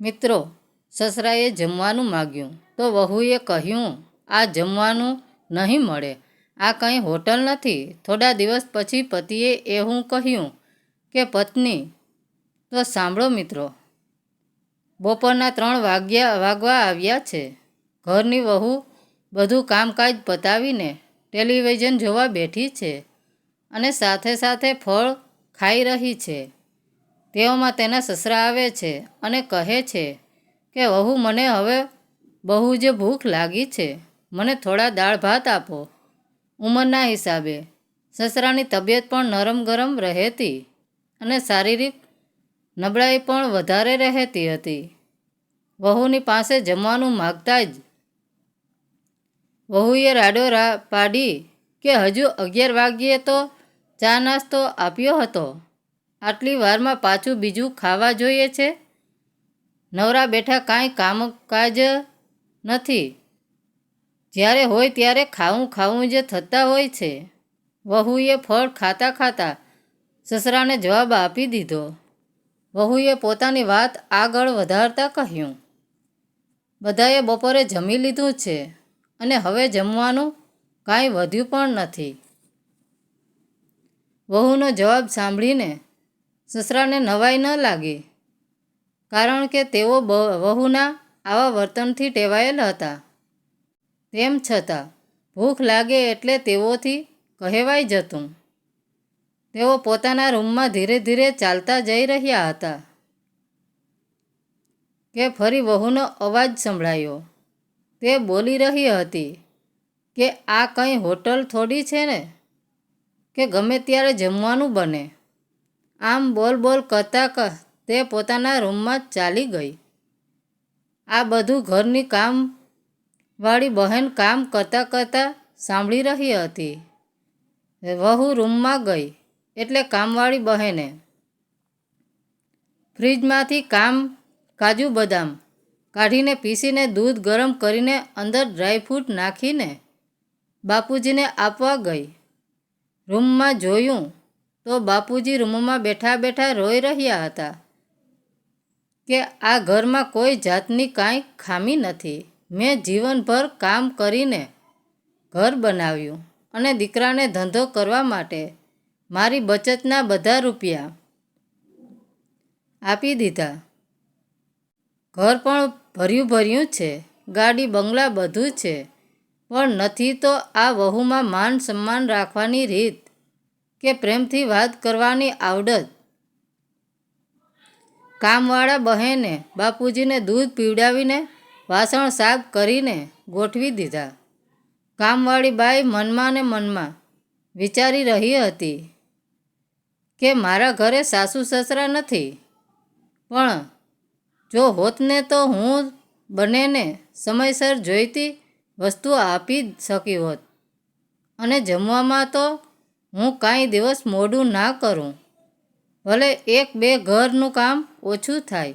મિત્રો, સસરાએ જમવાનું માગ્યું. તો વહુએ કહ્યું, આ જમવાનું નહીં મળે. આ કંઈ હોટલ નથી. થોડા દિવસ પછી પતિએ એવું કહ્યું કે, પત્ની, તો સાંભળો મિત્રો. બપોરના ત્રણ વાગ્યા, વાગવા આવ્યા છે. ઘરની વહુ બધું કામકાજ પતાવીને ટેલિવિઝન જોવા બેઠી છે અને સાથે સાથે ફળ ખાઈ રહી છે. તેઓમાં તેના સસરા આવે છે અને કહે છે કે, વહુ, મને હવે બહુ જ ભૂખ લાગી છે. મને થોડા દાળ ભાત આપો. ઉંમરના હિસાબે સસરાની તબિયત પણ નરમ ગરમ રહેતી અને શારીરિક નબળાઈ પણ વધારે રહેતી હતી. વહુની પાસે જમવાનું માગતા જ વહુએ રાડો રા, પાડી કે, હજુ અગિયાર વાગ્યે તો ચા નાસ્તો આપ્યો હતો. આટલી વારમાં પાછું બીજું ખાવા જોઈએ છે? નવરા બેઠા કાંઈ કામકાજ નથી. જ્યારે હોય ત્યારે ખાવું ખાવું જ થતા હોય છે. વહુએ ફળ ખાતા ખાતા સસરાને જવાબ આપી દીધો. વહુએ પોતાની વાત આગળ વધારતા કહ્યું, બધાએ બપોરે જમી લીધું છે અને હવે જમવાનું કાંઈ વધ્યું પણ નથી. વહુનો જવાબ સાંભળીને સસરાને નવાઈ ન લાગે, કારણ કે તેઓ વહુના આવા વર્તનથી ટેવાયેલ હતા. તેમ છતાં, ભૂખ લાગે એટલે તેઓથી કહેવાઈ જતું. તેઓ પોતાના રૂમમાં ધીરે ધીરે ચાલતા જઈ રહ્યા હતા, કે ફરી વહુનો અવાજ સંભળાયો. તે બોલી રહી હતી કે આ કંઈ હોટલ થોડી છે ને? કે ગમે ત્યારે જમવાનું બને. આમ બોલ બોલ કરતાં કહ તે પોતાના રૂમમાં ચાલી ગઈ. આ બધું ઘરની કામ વાળી બહેન કામ કરતાં કરતાં સાંભળી રહી હતી. વહુ રૂમમાં ગઈ, એટલે કામવાળી બહેને ફ્રીજમાંથી કામ, કાજુ બદામ કાઢીને પીસીને દૂધ ગરમ કરીને અંદર ડ્રાયફ્રૂટ નાખીને બાપુજીને આપવા ગઈ. રૂમમાં જોયું તો બાપુજી રૂમમાં બેઠા બેઠા રોઈ રહ્યા હતા કે આ ઘરમાં કોઈ જાતની કાંઈ ખામી નથી. મેં જીવનભર કામ કરીને ઘર બનાવ્યું અને દીકરાને ધંધો કરવા માટે મારી બચતના બધા રૂપિયા આપી દીધા. ઘર પણ ભર્યું ભર્યું છે, ગાડી, બંગલા બધું છે, પણ નથી તો આ વહુમાં માન સન્માન રાખવાની રીત કે પ્રેમથી વાત કરવાની આવડત? કામવાળા બહેને બાપુજીને દૂધ પીવડાવીને વાસણ સાફ કરીને ગોઠવી દીધા. કામવાળી બાઈ મનમાં ને મનમાં વિચારી રહી હતી કે મારા ઘરે સાસુ સસરા નથી, પણ જો હોતને તો હું બંનેને સમયસર જોઈતી વસ્તુ આપી શકી હોત. અને જમવામાં તો હું કાંઈ દિવસ મોડું ના કરું. ભલે એક બે ઘરનું કામ ઓછું થાય.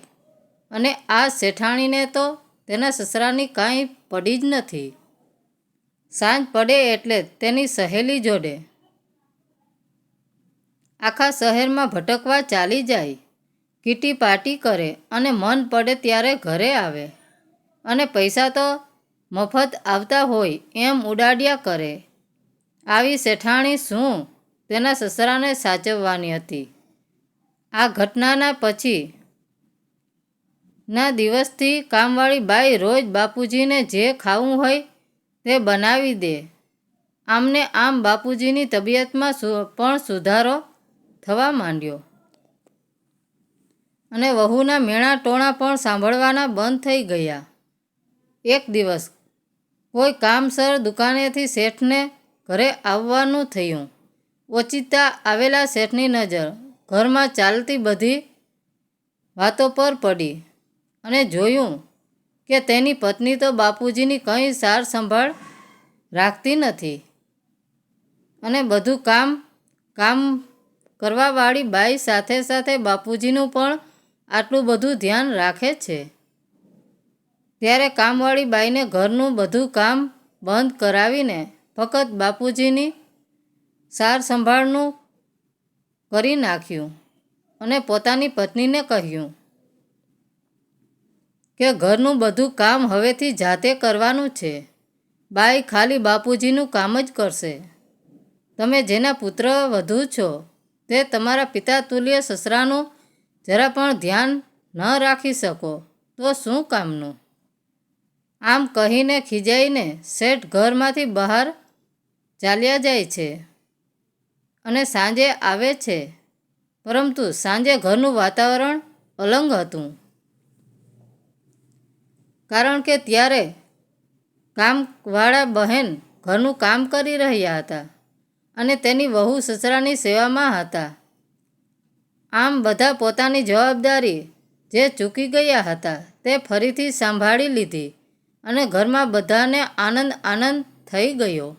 અને આ શેઠાણીને તો તેના સસરાની કાંઈ પડી જ નથી. સાંજ પડે એટલે તેની સહેલી જોડે. આખા શહેરમાં ભટકવા ચાલી જાય. કીટી પાર્ટી કરે અને મન પડે ત્યારે ઘરે આવે. અને પૈસા તો મફત આવતા હોય એમ ઉડાડ્યા કરે. આવી શેઠાણી શું તેના સસરાને સાચવવાની હતી. આ ઘટનાના પછી ના દિવસથી કામવાળી બાઈ રોજ બાપુજીને જે ખાવું હોય તે બનાવી દે. આમને આમ બાપુજીની તબિયતમાં પણ સુધારો થવા માંડ્યો. અને વહુના મેણા ટોણા પણ સાંભળવાના બંધ થઈ ગયા. એક દિવસ કોઈ કામસર દુકાનેથી શેઠને ઘરે આવવાનું થયું. ઓચિતા આવેલા શેઠની નજર ઘરમાં ચાલતી બધી વાતો પર પડી અને જોયું કે તેની પત્ની તો બાપુજીની કંઈ સાર સંભાળ રાખતી નથી. અને બધું કામ કામ કરવાવાળી બાઈ સાથે સાથે બાપુજીનું પણ આટલું બધું ધ્યાન રાખે છે. ત્યારે કામવાળી બાઈને ઘરનું બધું કામ બંધ કરાવીને ફક્ત બાપુજીની સાર સંભાળનું કરી નાખ્યું અને પોતાની પત્નીને કહ્યું કે ઘરનું બધું કામ હવેથી જાતે કરવાનું છે. બાઈ ખાલી બાપુજીનું કામ જ કરશે. તમે જેના પુત્ર વધુ છો તે તમારા પિતા તુલ્ય સસરાનું જરા પણ ધ્યાન ન રાખી શકો તો શું કામનું? આમ કહીને ખીજાઈને શેઠ ઘરમાંથી બહાર ચાલ્યા જાય છે અને સાંજે આવે છે. પરંતુ સાંજે ઘરનું વાતાવરણ અલંગ હતું. કારણ કે ત્યારે કામવાળા બહેન ઘરનું કામ કરી રહ્યા હતા અને તેની વહુ સસરાની સેવામાં હતા. આમ બધા પોતાની જવાબદારી જે ચૂકી ગયા હતા તે ફરીથી સંભાળી લીધી અને ઘરમાં બધાને આનંદ આનંદ થઈ ગયો.